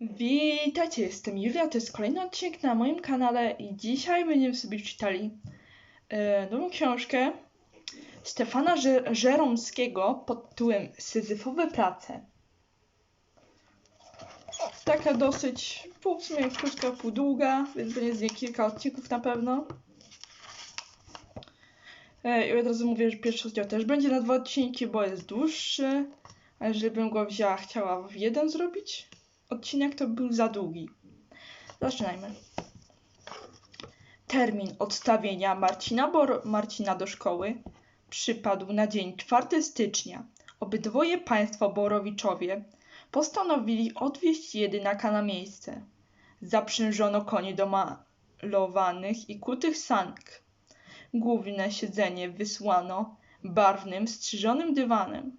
Witajcie, jestem Julia, to jest kolejny odcinek na moim kanale i dzisiaj będziemy sobie czytali e, nową książkę Stefana Żer Żeromskiego pod tytułem Syzyfowe prace. Taka dosyć pół w sumie krótka, pół długa, więc będzie z niej kilka odcinków na pewno. E, I od razu mówię, że pierwszy oddział też będzie na dwa odcinki, bo jest dłuższy. A jeżeli bym go wzięła, chciała w jeden zrobić, odcinek to był za długi. Zaczynajmy. Termin odstawienia Marcina, Bor Marcina do szkoły przypadł na dzień 4 stycznia. Obydwoje państwo Borowiczowie postanowili odwieźć jedynaka na miejsce. Zaprzężono konie do malowanych i kutych sank. Główne siedzenie wysłano barwnym, strzyżonym dywanem,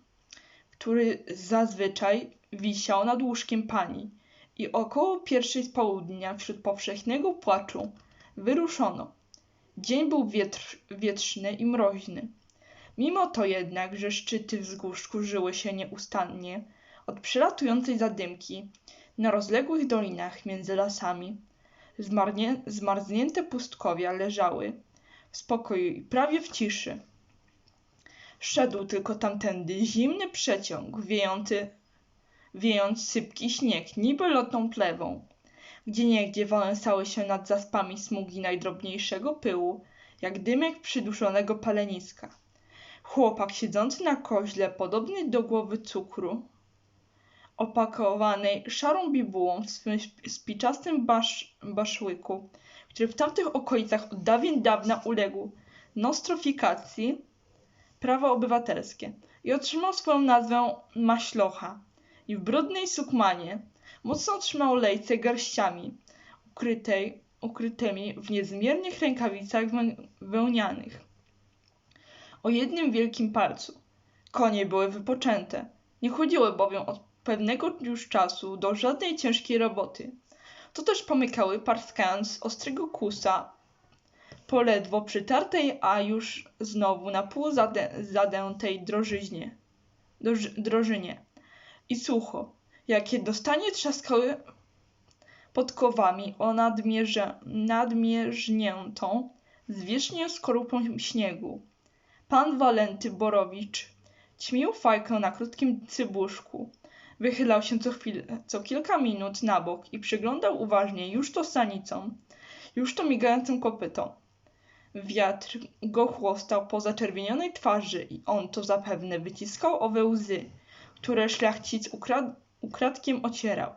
który zazwyczaj wisiał nad łóżkiem pani i około pierwszej z południa wśród powszechnego płaczu wyruszono. Dzień był wietr, wietrzny i mroźny. Mimo to jednak, że szczyty wzgórz kurzyły się nieustannie od przelatującej zadymki na rozległych dolinach między lasami, zmarznięte pustkowia leżały w spokoju i prawie w ciszy. Szedł tylko tamtędy zimny przeciąg, wiejący wiejąc sypki śnieg, niby lotną plewą. Gdzieniegdzie wałęsały się nad zaspami smugi najdrobniejszego pyłu, jak dymek przyduszonego paleniska. Chłopak siedzący na koźle, podobny do głowy cukru, opakowanej szarą bibułą w swym spiczastym basz, baszłyku, który w tamtych okolicach od dawien dawna uległ nostrofikacji prawa obywatelskie i otrzymał swoją nazwę Maślocha i w brudnej sukmanie mocno trzymał lejce garściami, ukrytej, ukrytymi w niezmiernych rękawicach wełnianych. O jednym wielkim palcu. Konie były wypoczęte. Nie chodziły bowiem od pewnego już czasu do żadnej ciężkiej roboty. To też pomykały parskając ostrego kusa po ledwo przytartej, a już znowu na pół zadę, zadętej drożyźnie, drożynie i sucho, jakie dostanie trzaskały podkowami o nadmierze, nadmierzniętą zwierzchnię skorupą śniegu. Pan Walenty Borowicz ćmił fajkę na krótkim cybuszku. Wychylał się co, chwilę, co kilka minut na bok i przyglądał uważnie już to sanicą, już to migającym kopytom. Wiatr go chłostał po zaczerwienionej twarzy i on to zapewne wyciskał owe łzy, które szlachcic ukrad ukradkiem ocierał.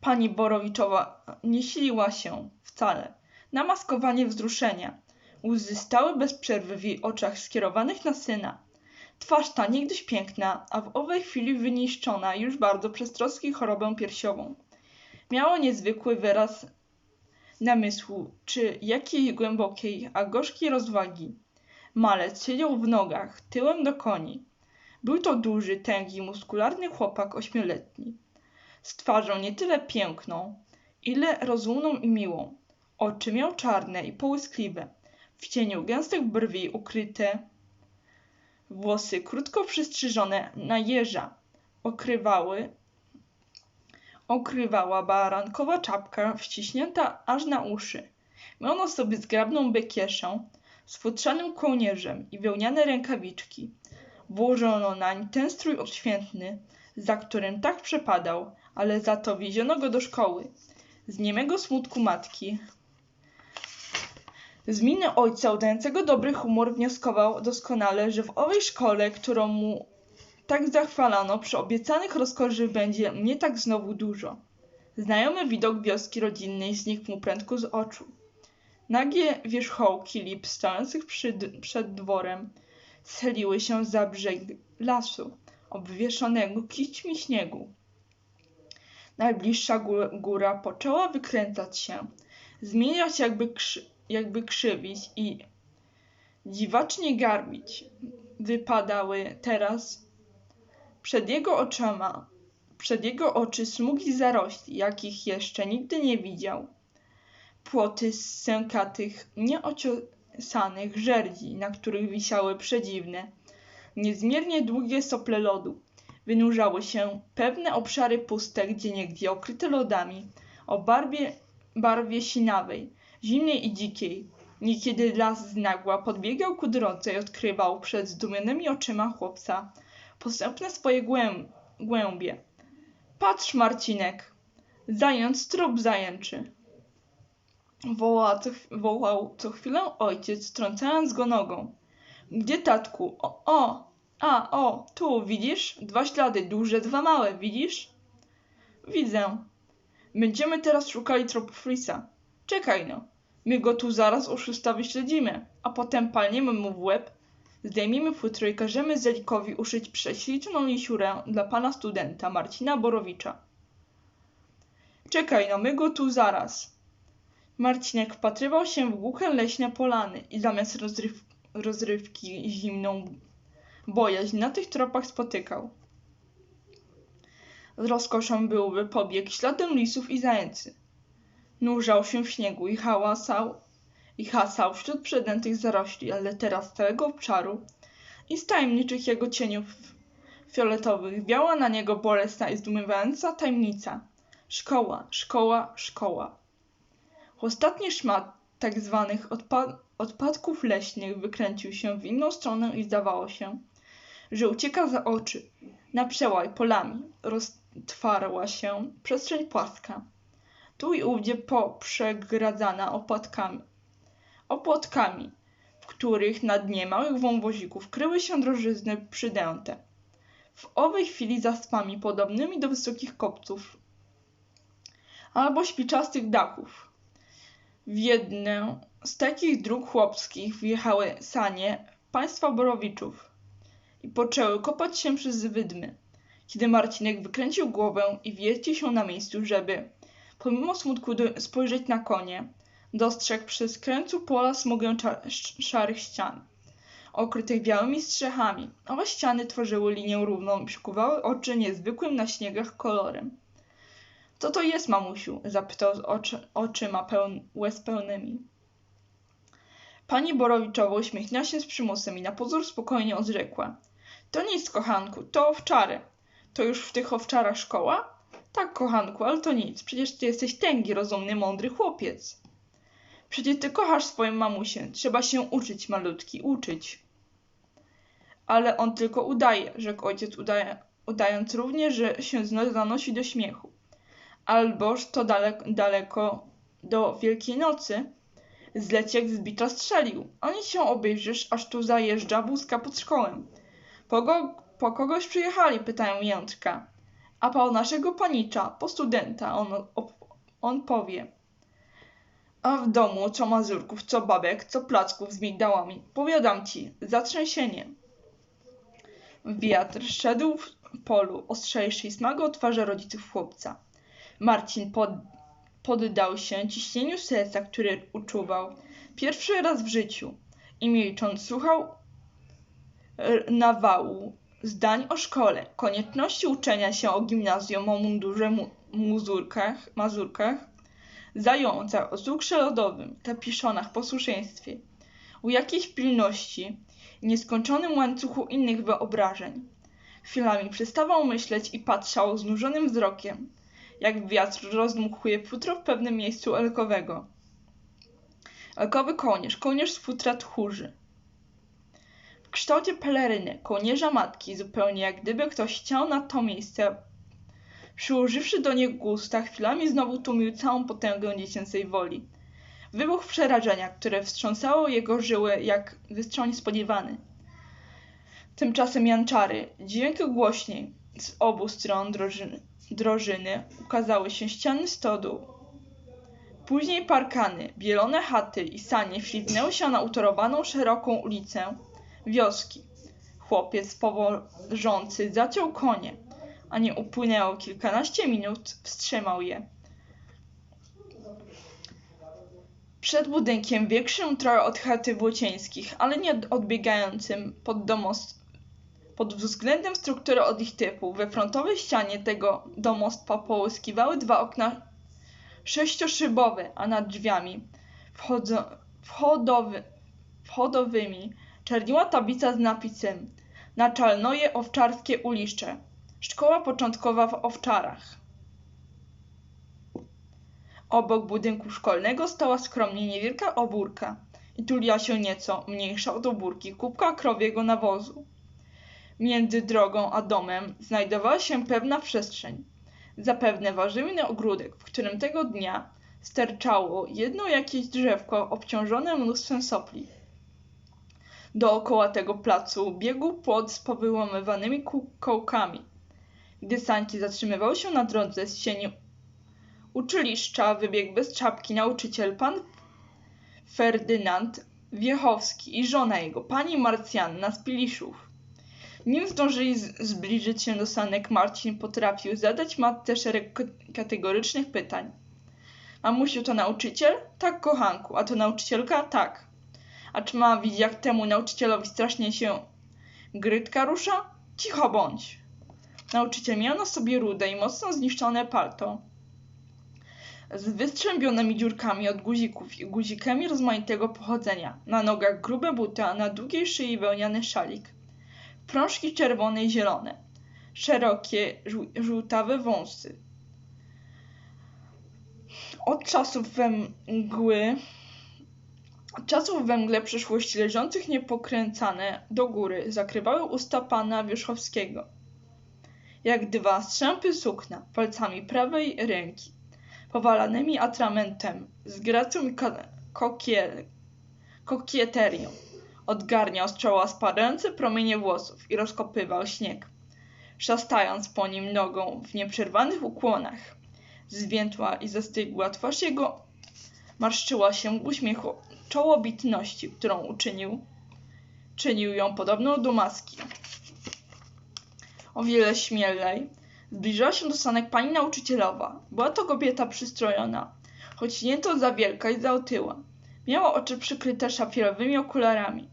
Pani Borowiczowa nie siliła się wcale na maskowanie wzruszenia. Łzy stały bez przerwy w jej oczach skierowanych na syna. Twarz ta niegdyś piękna, a w owej chwili wyniszczona już bardzo przez troski chorobę piersiową. Miało niezwykły wyraz namysłu, czy jakiej głębokiej, a gorzkiej rozwagi. Malec siedział w nogach, tyłem do koni. Był to duży, tęgi, muskularny chłopak ośmioletni, z twarzą nie tyle piękną, ile rozumną i miłą. Oczy miał czarne i połyskliwe, w cieniu gęstych brwi ukryte włosy krótko przystrzyżone na jeża okrywały okrywała barankowa czapka wciśnięta aż na uszy. Miał na sobie zgrabną bekieszę z futrzanym kołnierzem i wełniane rękawiczki. Włożono nań ten strój odświętny, za którym tak przepadał, ale za to wieziono go do szkoły. Z niemego smutku matki, z miny ojca udającego dobry humor wnioskował doskonale, że w owej szkole, którą mu tak zachwalano, przy obiecanych rozkoszach będzie nie tak znowu dużo. Znajomy widok wioski rodzinnej znikł mu prędko z oczu. Nagie wierzchołki lip stojących przed dworem scheliły się za brzeg lasu, obwieszonego kiśćmi śniegu. Najbliższa góra poczęła wykręcać się, zmieniać jakby, krzy jakby krzywić i dziwacznie garbić. Wypadały teraz przed jego oczami, przed jego oczy smugi zarośli, jakich jeszcze nigdy nie widział. Płoty z sękatych, nieociosanych żerdzi, na których wisiały przedziwne, niezmiernie długie sople lodu. wynurzały się pewne obszary puste, gdzieniegdzie okryte lodami o barwie, barwie sinawej, zimnej i dzikiej. Niekiedy las z nagła podbiegał ku drodze i odkrywał przed zdumionymi oczyma chłopca posępne swoje głęb głębie. Patrz, Marcinek, zając trup zajęczy. Woła co, wołał co chwilę ojciec, trącając go nogą. Gdzie tatku? O, o, a, o, tu, widzisz? Dwa ślady, duże, dwa małe, widzisz? Widzę. Będziemy teraz szukali tropów lisa. Czekaj no. My go tu zaraz o szósta wyśledzimy, a potem palniemy mu w łeb, zdejmiemy futro i każemy Zelikowi uszyć prześliczną lisiurę dla pana studenta Marcina Borowicza. Czekaj no, my go tu zaraz. Marcinek wpatrywał się w głuche leśne polany i zamiast rozryw rozrywki zimną bojaźń na tych tropach spotykał. Z rozkoszą byłby pobiegł śladem lisów i zajęcy. Nurzał się w śniegu i hałasał i hasał wśród przedętych zarośli, ale teraz całego obszaru i z tajemniczych jego cieniów fioletowych wiała na niego bolesna i zdumiewająca tajemnica. Szkoła, szkoła, szkoła. Ostatni szmat tak zwanych odpa odpadków leśnych wykręcił się w inną stronę i zdawało się, że ucieka za oczy. Na przełaj polami roztwarła się przestrzeń płaska. Tu i ówdzie poprzegradzana opłatkami, opłotkami, w których na dnie małych wąwozików kryły się drożyzny przydęte. W owej chwili zaspami podobnymi do wysokich kopców albo śpiczastych dachów. W jedną z takich dróg chłopskich wjechały sanie państwa Borowiczów i poczęły kopać się przez wydmy, kiedy Marcinek wykręcił głowę i wiercił się na miejscu, żeby, pomimo smutku spojrzeć na konie, dostrzegł przez kręcu pola smugę szarych ścian, okrytych białymi strzechami. Owe ściany tworzyły linię równą i przykuwały oczy niezwykłym na śniegach kolorem. Co to jest, mamusiu? zapytał z oczy, oczyma pełn, łez pełnymi. Pani Borowiczowa uśmiechnęła się z przymusem i na pozór spokojnie odrzekła. To nic, kochanku, to owczary. To już w tych owczarach szkoła? Tak, kochanku, ale to nic. Przecież ty jesteś tęgi, rozumny, mądry chłopiec. Przecież ty kochasz swoją mamusię. Trzeba się uczyć, malutki, uczyć. Ale on tylko udaje, rzekł ojciec, udaje, udając również, że się zanosi do śmiechu. Alboż to daleko, daleko do Wielkiej Nocy zleciek z bicza strzelił. Ani się obejrzysz, aż tu zajeżdża wózka pod szkołę. Po, go, po kogoś przyjechali, pytają Jędrka. A po naszego panicza, po studenta, on, on powie. A w domu co mazurków, co babek, co placków z migdałami. Powiadam ci, zatrzęsienie. Wiatr szedł w polu ostrzejszy i smagał twarze rodziców chłopca. Marcin pod, poddał się ciśnieniu serca, które uczuwał pierwszy raz w życiu i milcząc słuchał nawału zdań o szkole, konieczności uczenia się o gimnazjum, o mundurze, mu, muzurkach, mazurkach, zającach, o cukrze lodowym, kapiszonach, posłuszeństwie, u jakiejś pilności, nieskończonym łańcuchu innych wyobrażeń. Chwilami przestawał myśleć i patrzał znużonym wzrokiem, jak wiatr rozdmuchuje futro w pewnym miejscu elkowego. Elkowy kołnierz, kołnierz z futra tchórzy. W kształcie peleryny, kołnierza matki, zupełnie jak gdyby ktoś chciał na to miejsce, przyłożywszy do niego gusta, chwilami znowu tłumił całą potęgę dziecięcej woli. Wybuch przerażenia, które wstrząsało jego żyły jak wystrzał niespodziewany. Tymczasem janczary, dźwięk głośniej, z obu stron drożyny drożyny ukazały się ściany stodół. Później parkany, bielone chaty i sanie wślizgnęły się na utorowaną szeroką ulicę wioski. Chłopiec powożący zaciął konie, a nie upłynęło kilkanaście minut, wstrzymał je. Przed budynkiem większym trochę od chaty Włocieńskich, ale nie odbiegającym pod domostwo pod względem struktury od ich typu, we frontowej ścianie tego domostwa połyskiwały dwa okna sześcioszybowe, a nad drzwiami wchodzo, wchodowy, wchodowymi czerniła tablica z napisem na Owczarskie Ulicze, Szkoła początkowa w Owczarach. Obok budynku szkolnego stała skromnie niewielka obórka i tuliła się nieco mniejsza od obórki kubka krowiego nawozu. Między drogą a domem znajdowała się pewna przestrzeń, zapewne warzywny ogródek, w którym tego dnia sterczało jedno jakieś drzewko obciążone mnóstwem sopli. Dookoła tego placu biegł płot z powyłamywanymi kołkami. Gdy sańki zatrzymywały się na drodze z sieni uczyliszcza, wybiegł bez czapki nauczyciel pan Ferdynand Wiechowski i żona jego, pani Marcjanna z Piliszów. Nim zdążyli zbliżyć się do sanek, Marcin potrafił zadać matce szereg kategorycznych pytań. Mamusiu, to nauczyciel? Tak, kochanku. A to nauczycielka? Tak. A czy ma widzieć, jak temu nauczycielowi strasznie się grytka rusza? Cicho bądź. Nauczyciel miał na sobie rude i mocno zniszczone palto z wystrzębionymi dziurkami od guzików i guzikami rozmaitego pochodzenia. Na nogach grube buty, a na długiej szyi wełniany szalik. Prążki czerwone i zielone. Szerokie, żółtawe wąsy. Od czasów mgły od czasów we mgle leżących niepokręcane do góry zakrywały usta pana Wierzchowskiego, jak dwa strzępy sukna palcami prawej ręki, powalanymi atramentem, z gracją i kokie, kokieterią. Odgarniał z czoła spadające promienie włosów i rozkopywał śnieg, szastając po nim nogą w nieprzerwanych ukłonach. Zwiętła i zastygła twarz jego marszczyła się w uśmiechu czołobitności, którą uczynił, czynił ją podobną do maski. O wiele śmielej zbliżyła się do sanek pani nauczycielowa. Była to kobieta przystrojona, choć nie to za wielka i za otyła. Miała oczy przykryte szafierowymi okularami.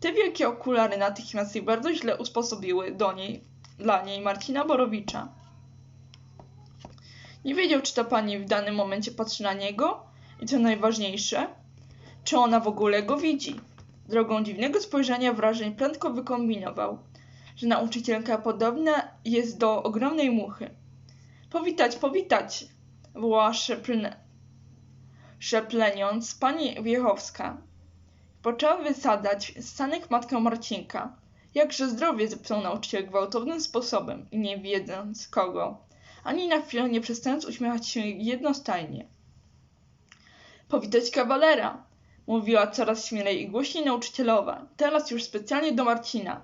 Te wielkie okulary natychmiast jej bardzo źle usposobiły do niej, dla niej Marcina Borowicza. Nie wiedział, czy ta pani w danym momencie patrzy na niego i co najważniejsze, czy ona w ogóle go widzi. Drogą dziwnego spojrzenia wrażeń prędko wykombinował, że nauczycielka podobna jest do ogromnej muchy. Powitać, powitać! wołała szeplne, szepleniąc pani Wiechowska. Poczęła wysadzać z sanek matkę Marcinka. Jakże zdrowie zepsuł nauczyciel gwałtownym sposobem i nie wiedząc kogo, ani na chwilę nie przestając uśmiechać się jednostajnie. Powitać kawalera! Mówiła coraz śmielej i głośniej nauczycielowa, teraz już specjalnie do Marcina.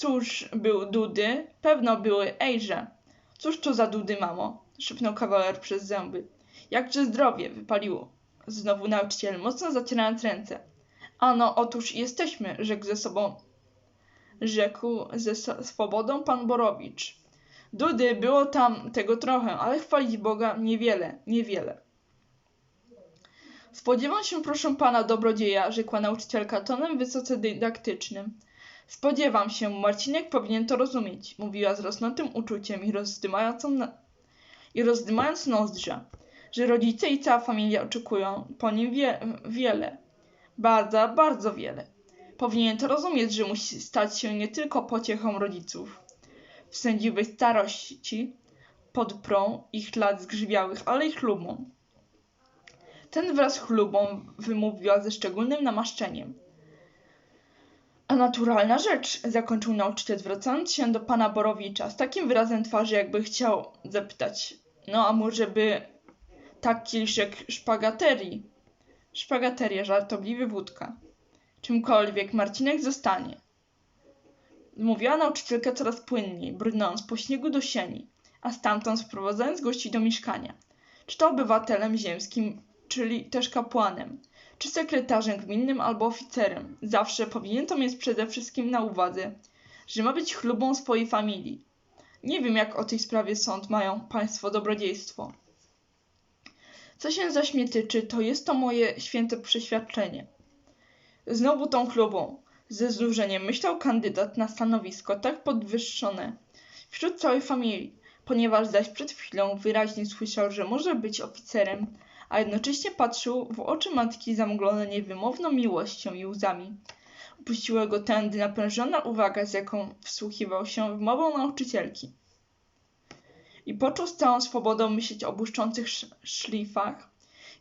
Cóż był Dudy? Pewno były Ejże. Cóż to za Dudy, mamo? szepnął kawaler przez zęby. Jakże zdrowie, wypalił znowu nauczyciel, mocno zacierając ręce. Ano, otóż jesteśmy, rzekł ze sobą, rzekł ze swobodą pan Borowicz. Dudy, było tam tego trochę, ale chwalić Boga niewiele, niewiele. Spodziewam się, proszę pana dobrodzieja, rzekła nauczycielka tonem wysoce dydaktycznym. Spodziewam się, Marcinek powinien to rozumieć, mówiła z rosnącym uczuciem i rozdymając, na... i rozdymając nozdrza, że rodzice i cała familia oczekują po nim wie... wiele, bardzo, bardzo wiele. Powinien to rozumieć, że musi stać się nie tylko pociechą rodziców w sędziwej starości, podprą ich lat zgrzywiałych, ale i chlubą. Ten wraz chlubą wymówiła ze szczególnym namaszczeniem. A naturalna rzecz, zakończył nauczyciel, zwracając się do pana Borowicza z takim wyrazem twarzy, jakby chciał zapytać, no a może by tak kieliszek szpagaterii? Szpagateria, żartobliwy wódka. Czymkolwiek Marcinek zostanie. Mówiła nauczycielka coraz płynniej, brnąc po śniegu do sieni, a stamtąd sprowadzając gości do mieszkania. Czy to obywatelem ziemskim, czyli też kapłanem, czy sekretarzem gminnym albo oficerem. Zawsze powinien to mieć przede wszystkim na uwadze, że ma być chlubą swojej familii. Nie wiem, jak o tej sprawie sąd mają państwo dobrodziejstwo. Co się zaś mnie tyczy, to jest to moje święte przeświadczenie. Znowu tą chlubą, ze znużeniem myślał kandydat na stanowisko tak podwyższone wśród całej familii, ponieważ zaś przed chwilą wyraźnie słyszał, że może być oficerem, a jednocześnie patrzył w oczy matki zamglone niewymowną miłością i łzami. Opuściła go tędy napężona uwaga, z jaką wsłuchiwał się w mowę nauczycielki. i począł z całą swobodą myśleć o błyszczących szlifach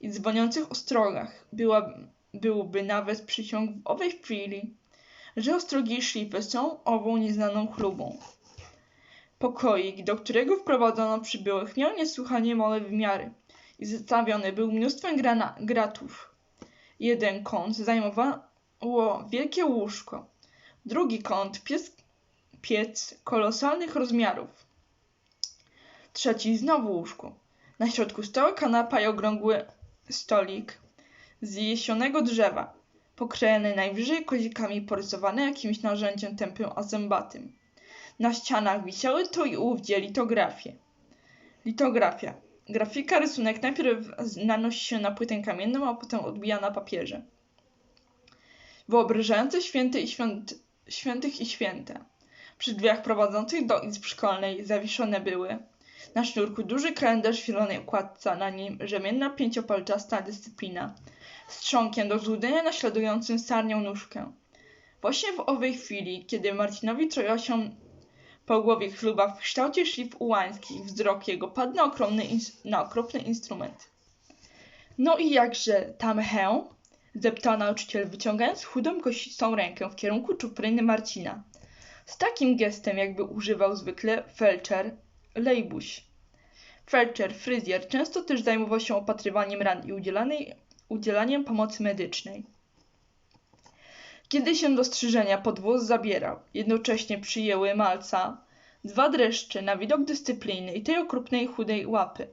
i dzwoniących ostrogach. Była, byłby nawet przysiąg w owej chwili, że ostrogi i szlify są ową nieznaną chlubą. Pokoik, do którego wprowadzono przybyłych, miał niesłychanie małe wymiary i zastawiony był mnóstwem grana, gratów. Jeden kąt zajmowało wielkie łóżko, drugi kąt pies, piec kolosalnych rozmiarów, trzeci znowu łóżko. Na środku stała kanapa i okrągły stolik z jesionego drzewa, pokrojony najwyżej kozikami porysowany jakimś narzędziem tępym a zębatym. Na ścianach wisiały tu i ówdzie litografie. Litografia. Grafika rysunek najpierw nanosi się na płytę kamienną, a potem odbija na papierze. Wyobrażające święty i świąt, świętych i święte. Przy drzwiach prowadzących do izb szkolnej zawieszone były na sznurku duży kalendarz w zielonej układce, na nim rzemienna pięciopalczasta dyscyplina z trzonkiem do złudzenia naśladującym sarnią nóżkę. Właśnie w owej chwili, kiedy Marcinowi troja się po głowie chluba w kształcie szlif ułańskich, wzrok jego padł na, na okropny instrument. No i jakże tam hę? zeptał nauczyciel, wyciągając chudą, kościstą rękę w kierunku czupryny Marcina. Z takim gestem, jakby używał zwykle felczer Lejbuś. Felczer, fryzjer, często też zajmował się opatrywaniem ran i udzielaniem pomocy medycznej. Kiedy się do strzyżenia pod wóz zabierał, jednocześnie przyjęły malca dwa dreszcze na widok dyscypliny i tej okrutnej chudej łapy.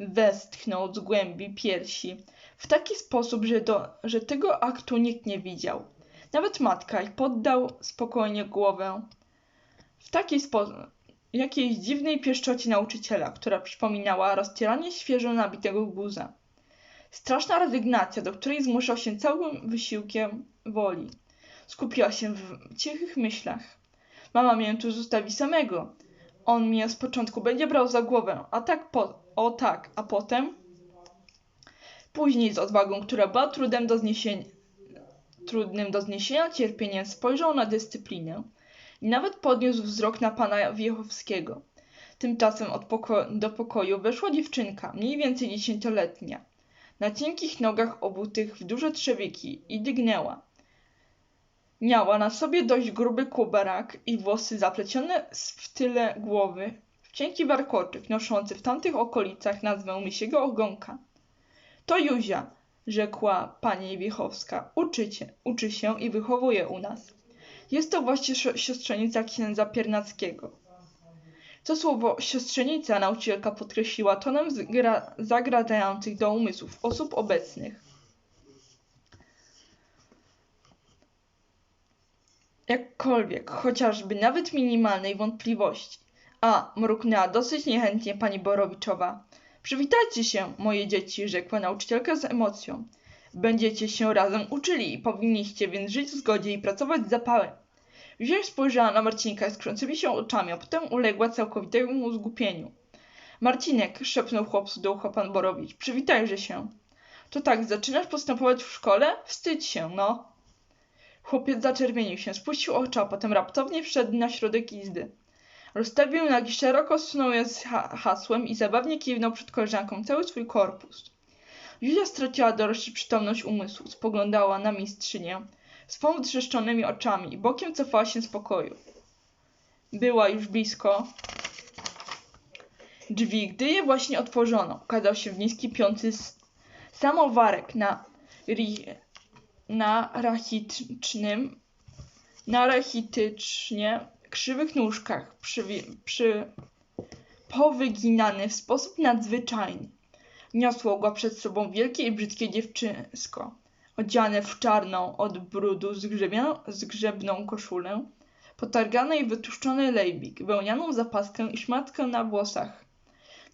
Westchnął z głębi piersi w taki sposób, że, do, że tego aktu nikt nie widział. Nawet matka i poddał spokojnie głowę. W taki sposób, jakiejś dziwnej pieszczocie nauczyciela, która przypominała rozcieranie świeżo nabitego guza. Straszna rezygnacja, do której zmuszał się całym wysiłkiem woli. Skupiła się w cichych myślach. Mama mnie tu zostawi samego. On mnie z początku będzie brał za głowę, a tak po... o tak, a potem... Później z odwagą, która była trudem do zniesienia, trudnym do zniesienia cierpieniem, spojrzał na dyscyplinę i nawet podniósł wzrok na pana Wiechowskiego. Tymczasem od poko do pokoju weszła dziewczynka, mniej więcej dziesięcioletnia, na cienkich nogach obutych w duże trzewiki i dygnęła. Miała na sobie dość gruby kuberak i włosy zaplecione w tyle głowy w cienki warkoczyk, noszący w tamtych okolicach nazwę misiego ogonka. To Juzia, rzekła pani Wiechowska, uczycie, uczy się i wychowuje u nas. Jest to właśnie siostrzenica księdza Piernackiego. To słowo siostrzenica nauczycielka podkreśliła tonem zagradających do umysłów osób obecnych. Jakkolwiek, chociażby nawet minimalnej wątpliwości. A, mruknęła dosyć niechętnie pani Borowiczowa. Przywitajcie się, moje dzieci, rzekła nauczycielka z emocją. Będziecie się razem uczyli i powinniście więc żyć w zgodzie i pracować z zapałem. Wziąć spojrzała na Marcinka skrzącymi się oczami, a potem uległa całkowitemu zgupieniu. Marcinek, szepnął chłopcu do ucha pan Borowicz, przywitajże się. To tak, zaczynasz postępować w szkole? Wstydź się, no. Chłopiec zaczerwienił się, spuścił oczy, a potem raptownie wszedł na środek izby. Rozstawił nogi szeroko, sunął je z ha hasłem i zabawnie kiwnął przed koleżanką cały swój korpus. Julia straciła dość przytomność umysłu, spoglądała na mistrzynię swą wytrzeszczonymi oczami i bokiem cofała się z pokoju. Była już blisko drzwi, gdy je właśnie otworzono. Ukazał się w niski piący samowarek na, na rachitycznym, na rachitycznie krzywych nóżkach, przy, przy powyginany w sposób nadzwyczajny. Niosło go przed sobą wielkie i brzydkie dziewczysko, odziane w czarną od brudu zgrzebną koszulę, potargany i wytłuszczony lejbik, wełnianą zapaskę i szmatkę na włosach,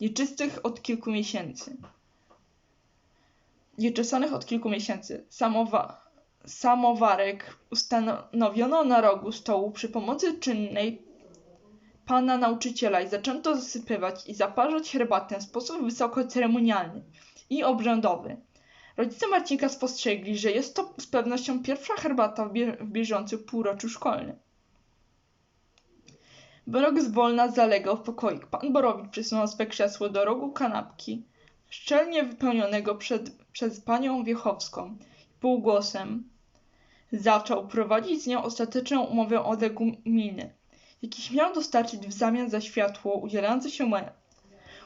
nieczystych od kilku miesięcy. Nieczesanych od kilku miesięcy. Samowa samowarek ustanowiono na rogu stołu przy pomocy czynnej pana nauczyciela i zaczęto zasypywać i zaparzać herbatę w sposób wysoko ceremonialny i obrzędowy. Rodzice Marcinka spostrzegli, że jest to z pewnością pierwsza herbata w, bie w bieżącym półroczu szkolnym. Borok zwolna zalegał w pokoik. Pan Borowicz przysunął swe krzesło do rogu kanapki, szczelnie wypełnionego przed, przez panią Wiechowską. Półgłosem zaczął prowadzić z nią ostateczną umowę o leguminy, jakich miał dostarczyć w zamian za światło udzielające się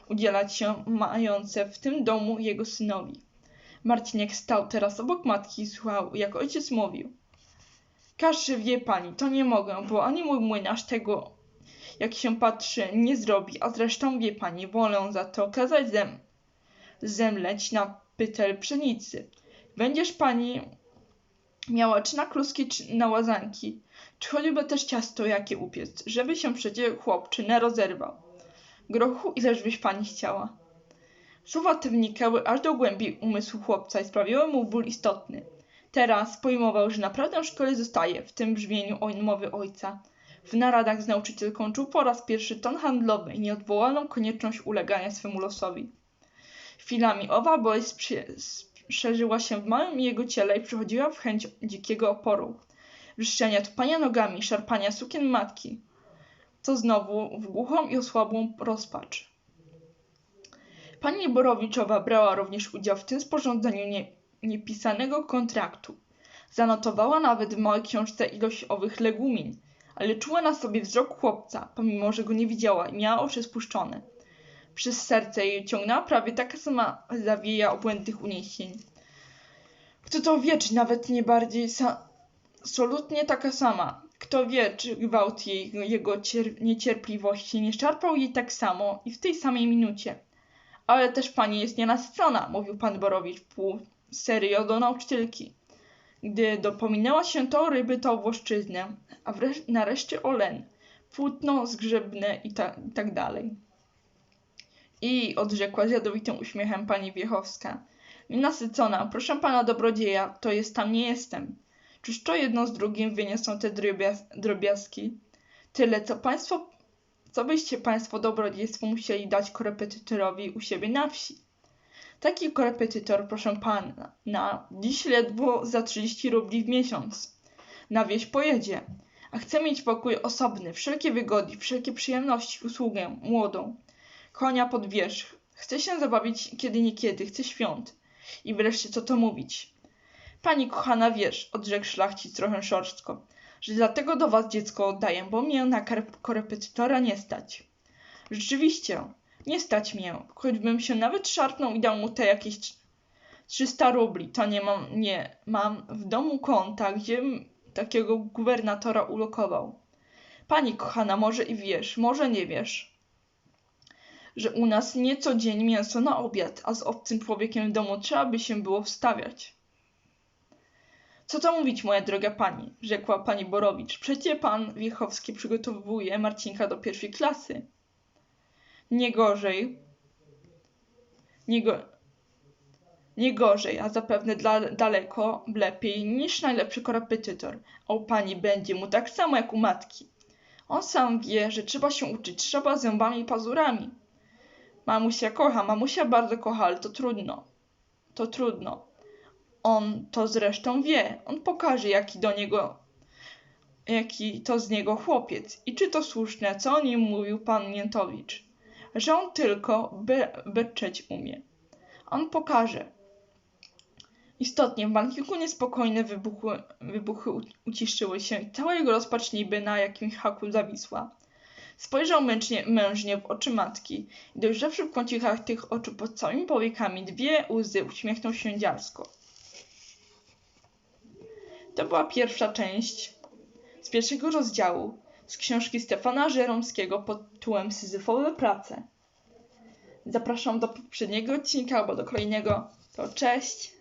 udzielać się mające w tym domu jego synowi. Marcinek stał teraz obok matki i słuchał, jak ojciec mówił. Kaszy wie pani, to nie mogę, bo ani mój młynarz tego, jak się patrzy, nie zrobi, a zresztą wie pani, wolę za to kazać zem, zemleć na pytel pszenicy. Będziesz pani miała czy na kluski, czy na łazanki, czy choćby też ciasto jakie upiec, żeby się przecie chłopczyna rozerwał. Grochu ileż byś pani chciała. Słowa te wnikały aż do głębi umysłu chłopca i sprawiły mu ból istotny. Teraz pojmował, że naprawdę w szkole zostaje, w tym brzmieniu mowy ojca. W naradach z nauczycielką czuł po raz pierwszy ton handlowy i nieodwołalną konieczność ulegania swemu losowi. Chwilami owa boleść szerzyła się w małym jego ciele i przychodziła w chęć dzikiego oporu. Wrzeszczenia tupania nogami, szarpania sukien matki. To znowu w głuchą i osłabłą rozpacz. Pani Borowiczowa brała również udział w tym sporządzeniu nie, niepisanego kontraktu. Zanotowała nawet w małej książce ilość owych legumin, ale czuła na sobie wzrok chłopca, pomimo że go nie widziała i miała oczy spuszczone. Przez serce jej ciągnęła prawie taka sama zawieja obłędnych uniesień. Kto to wie, czy nawet nie bardziej sa- absolutnie taka sama. Kto wie, czy gwałt jej, jego cier- niecierpliwości nie szarpał jej tak samo i w tej samej minucie. Ale też pani jest nienasycona, mówił pan Borowicz pół serio do nauczycielki. Gdy dopominęła się to ryby, to włoszczyznę, a wreszcie, nareszcie o len, płótno zgrzebne i, ta, i tak dalej. I odrzekła z jadowitym uśmiechem pani Wiechowska. Nienasycona, proszę pana dobrodzieja, to jest tam nie jestem. Czyż to jedno z drugim wyniosą te drobiaz drobiazgi? Tyle, co państwo, co byście państwo dobrodziejstwo musieli dać korepetytorowi u siebie na wsi. Taki korepetytor, proszę pana, na dziś ledwo za 30 rubli w miesiąc. Na wieś pojedzie, a chce mieć pokój osobny, wszelkie wygody, wszelkie przyjemności, usługę, młodą. Konia pod wierzch. Chce się zabawić kiedy niekiedy, chce świąt. I wreszcie co to mówić? Pani kochana wiesz, odrzekł szlachcic trochę szorstko, że dlatego do was dziecko oddaję, bo mnie na korepetytora nie stać. Rzeczywiście, nie stać mnie, choćbym się nawet szarpnął i dał mu te jakieś 300 rubli, to nie mam, nie, mam w domu konta, gdzie takiego gubernatora ulokował. Pani kochana, może i wiesz, może nie wiesz, że u nas nie co dzień mięso na obiad, a z obcym człowiekiem w domu trzeba by się było wstawiać. Co to mówić, moja droga pani, rzekła pani Borowicz. Przecie pan Wiechowski przygotowuje Marcinka do pierwszej klasy. Nie gorzej. Nie, go, nie gorzej, a zapewne dla, daleko lepiej niż najlepszy korepetytor. A u pani będzie mu tak samo jak u matki. On sam wie, że trzeba się uczyć, trzeba zębami i pazurami. Mamusia kocha, mamusia bardzo kocha, ale to trudno. To trudno. On to zresztą wie. On pokaże, jaki do niego, jaki to z niego chłopiec. I czy to słuszne, co o nim mówił pan Miętowicz? Że on tylko be, beczeć umie. On pokaże. Istotnie, w bankiku niespokojne wybuchy, wybuchy uciszyły się i cała jego rozpacz niby na jakimś haku zawisła. Spojrzał mężnie w oczy matki i dojrzawszy w kącikach tych oczu pod całymi powiekami dwie łzy uśmiechnął się dziarsko. To była pierwsza część z pierwszego rozdziału z książki Stefana Żeromskiego pod tytułem Syzyfowe prace. Zapraszam do poprzedniego odcinka albo do kolejnego. To cześć!